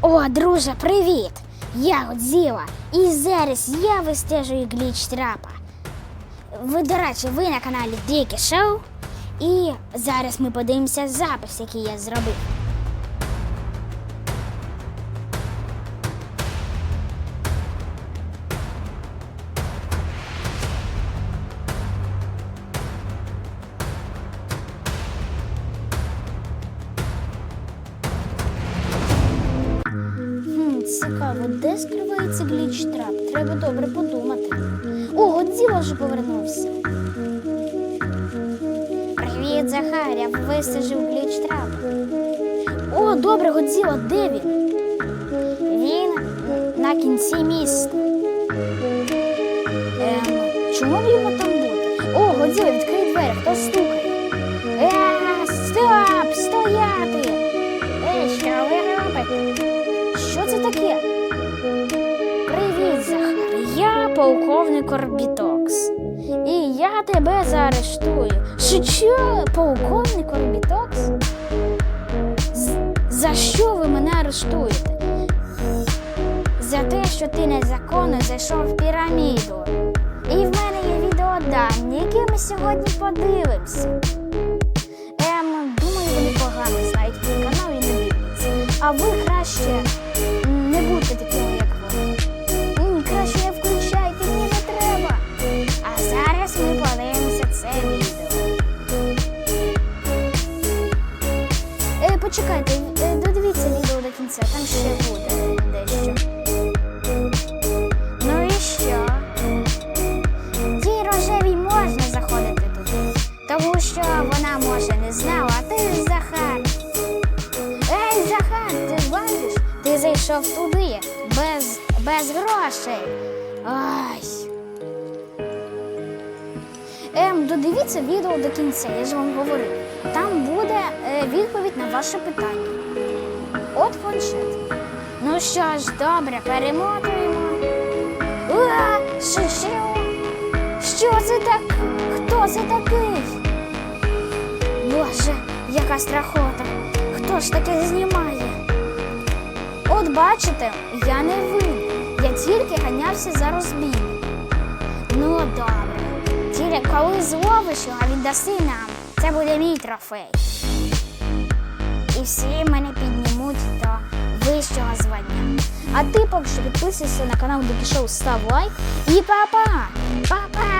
О, друже, привіт! Я Годзіла, і зараз я вистежую гліч трапа. Ви, до речі, ви на каналі Дікі Шоу. І зараз ми подивимося запис, який я зробив. Цікаво, де скривається гліч трап? Треба добре подумати. О, Годзіла вже повернувся. Привіт, Захар, я вистежив гліч трап. О, добре, Годзіла, де він? Він на кінці міста. Ем, чому б йому там бути? О, Годзіла, відкрий двері, хто стукає? Е! Стояти! Ей, що ви робите? Що це таке? Полковник Орбітокс. І я тебе заарештую. Що, полковник Орбітокс? За що ви мене арештуєте? За те, що ти незаконно зайшов в піраміду. І в мене є відеодані, які ми сьогодні подивимося. Ем, думаю, вони погано знають мій канал і не дивляться. А ви краще зараз подивимося це відео. Е, почекайте, е, додивіться відео до кінця, там ще буде дещо. Ну і що? Тій рожевій можна заходити туди, тому що вона може не знала, а ти ж Захар. Ей, Захар, ти бачиш? Ти зайшов туди без, без грошей. Додивіться відео до кінця, я ж вам говорив. Там буде е, відповідь на ваше питання. От планшет. Ну що ж, добре, перемотуємо. Уа, що, що? Що це так? Хто це такий? Боже, яка страхота. Хто ж таке знімає? От бачите, я не винен. Я тільки ганявся за розбійником. Ну, добре. Коли зловиш його, віддаси нам. Це буде мій трофей. І всі мене піднімуть до вищого звання. А ти поки що підписуйся на канал Шоу, став лайк і па-па! Па-па!